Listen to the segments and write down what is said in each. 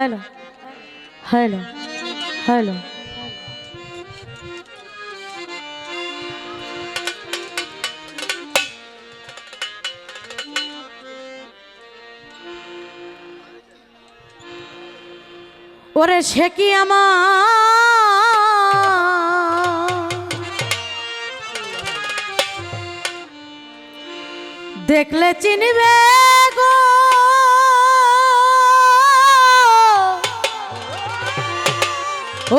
Hello hello hello ওরে সে কি আমার? দেখলে চিনিবে ও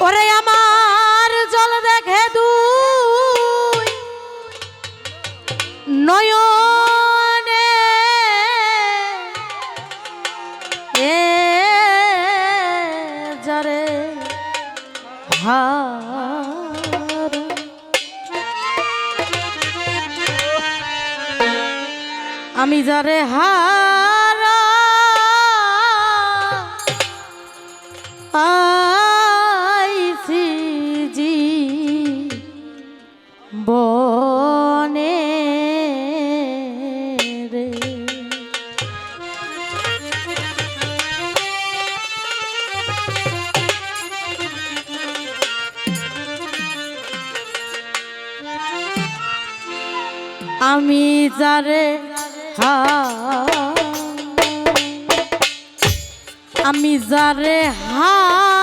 ওরে আমার জল দেখে দুই নয়নে এ যারে হার আমি যারে হার আইছি জি বনে রে। আমি যারে আমি যারে হারা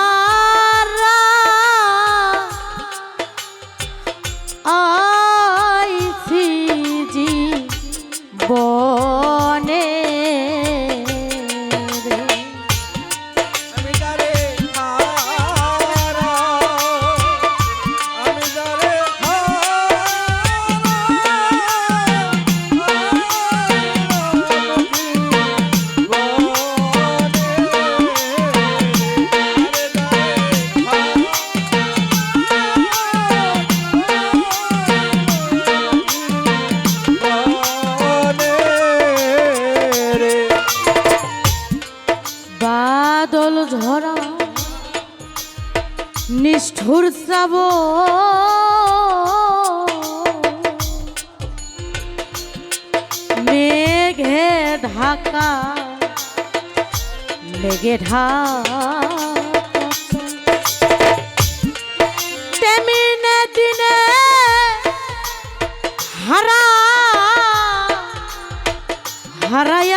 নিষ্ঠুর শ্রাব মেঘে ঢাকা মেঘে ঢাকা। তেমিনে দিনে হারা হারাইয়াছি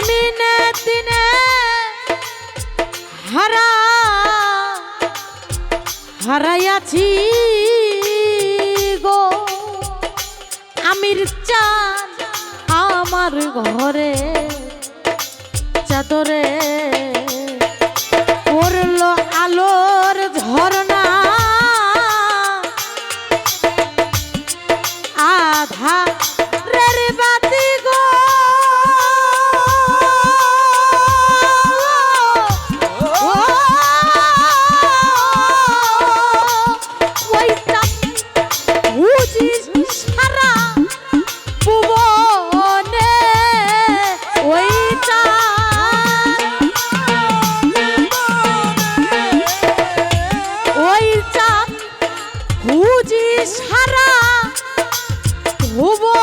তেমিনে দিনে হারা হারাইয়াছি গো। আমির চাঁদ আমার ঘরে চাদরে বুঝি সারা ভুবন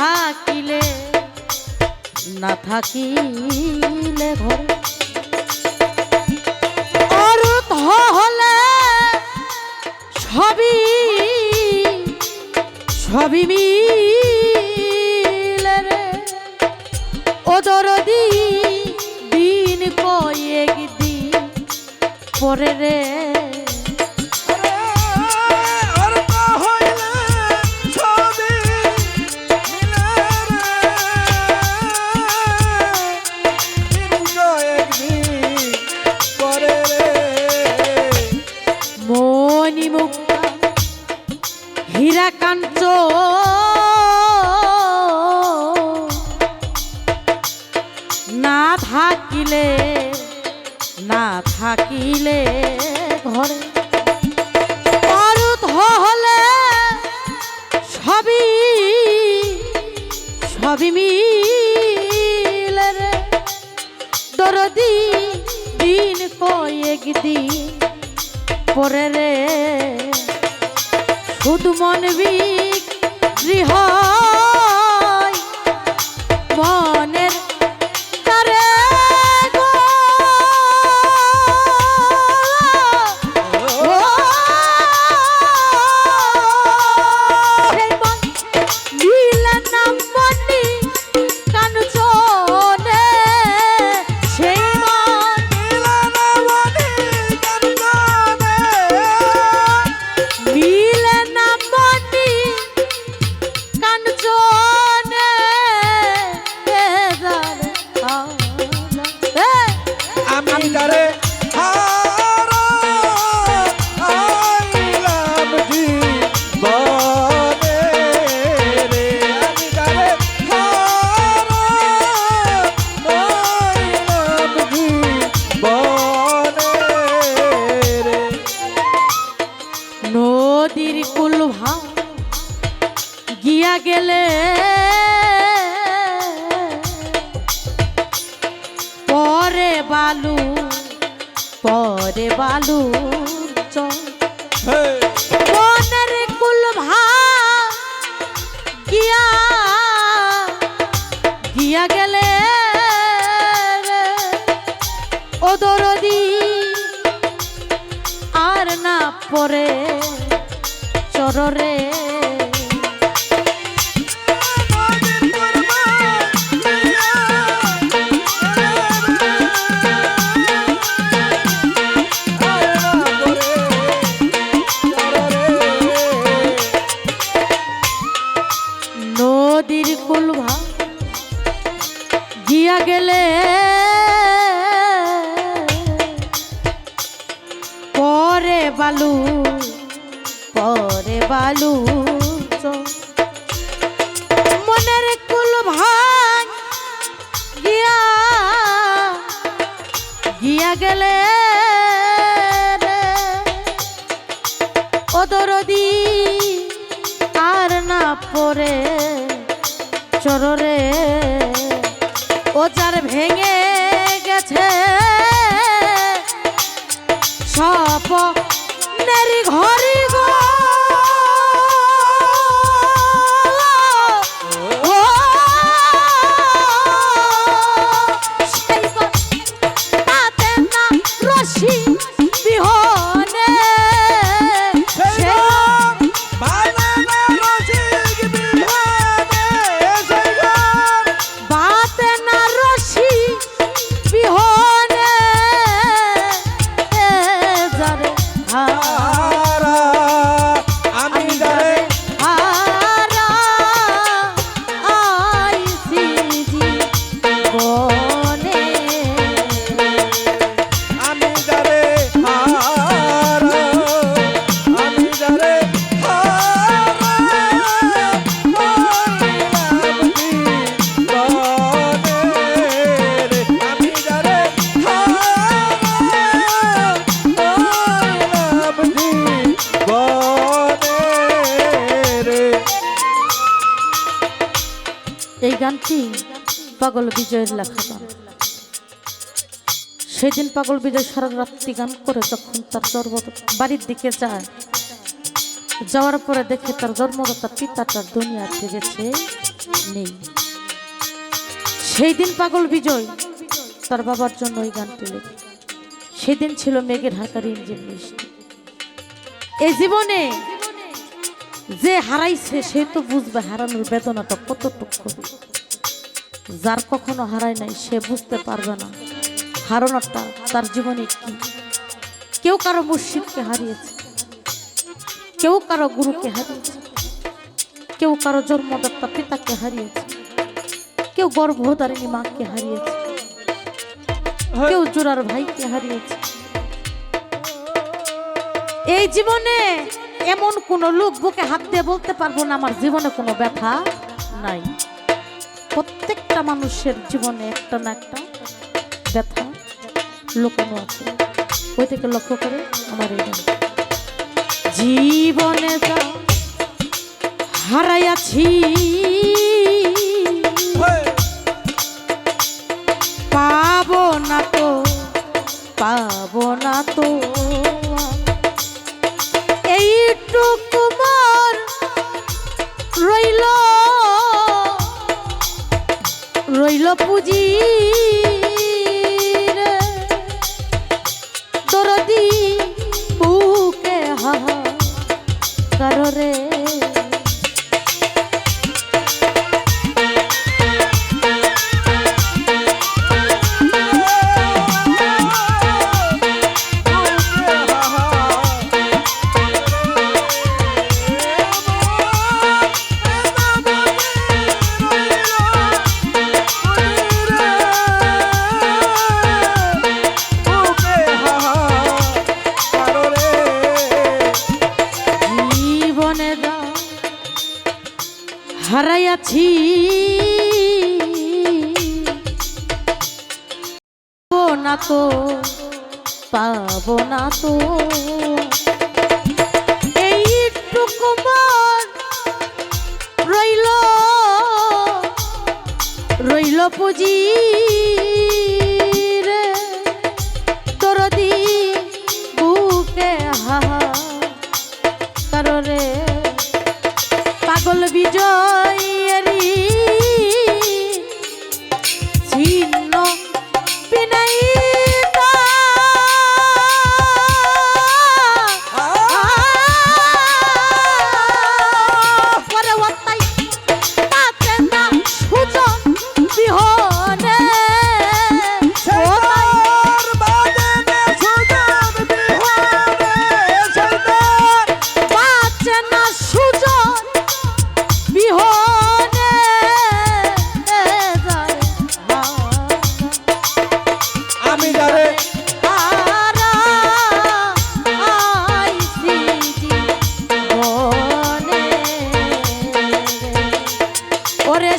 থাকিলে, না থাকিলে ঘরে অরুত হলে সবই সবই মিলে রে ও দরদি দিন কয়েক দিন পরে রে ঘরে। অরুত হলে সবই সবই মিলে রে। দরদি দিন কয়েক দিন পরে রে, শুধু মন বিক্রি বালু চল কুল কুলভা গিয়া গিয়া গেলে ও দরদি আর না পরে চররে পরে বালু মনের কুলভা গিয়া গিয়া গেলে ও আর না পরে চররে ও ভেঙে গেছে সপ নেরি ঘরি। পাগল বিজয়ের লেখা গান। সেদিন পাগল বিজয় সারা রাত্রি গান করে যখন তার জন্ম বাড়ির দিকে যায়, যাওয়ার পরে দেখে তার জন্মদাতা পিতাটার দুনিয়াতে গেছে নেই। সেই দিন পাগল বিজয় তার বাবার জন্য ওই গানটি লেখে। সেদিন ছিল মেঘের হাকার ইঞ্জিন বৃষ্টি। এই জীবনে যে হারাইছে, সে তো বুঝবে হারানোর বেদনাটা কতটুকু। যার কখনো হারায় নাই, সে বুঝতে পারবে না। হারানোটা তার জীবনে কি? কেউ কারও মুর্শিদকে হারিয়েছে, কেউ কারও গুরুকে হারিয়েছে, কেউ কারও জন্মদাত্তা পিতাকে হারিয়েছে, কেউ গর্ভধারিণী মাকে হারিয়েছে, কেউ জোড়ার ভাইকে হারিয়েছে। এই জীবনে এমন কোন লোক বুকে হাত দিয়ে বলতে পারব না, আমার জীবনে কোনো ব্যথা নাই। প্রত্যেকটা মানুষের জীবনে একটা না একটা ব্যথা লুকানো আছে। ওই থেকে লক্ষ্য করে আমার এই জীবনে যা হারাইয়াছি পাবো না তো পাবো না তো। রইল পুঁজি রে। পাবো না তো পাবো না তো। এইটুকু রইল রইল পুঁজি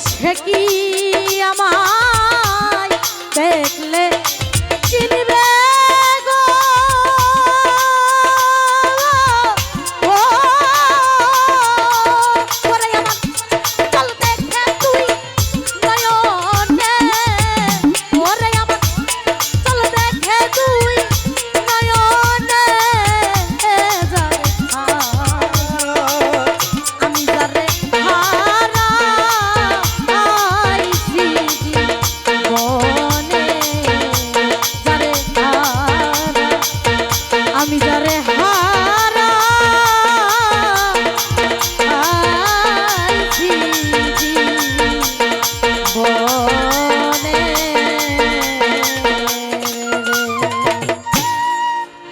সে কি আমার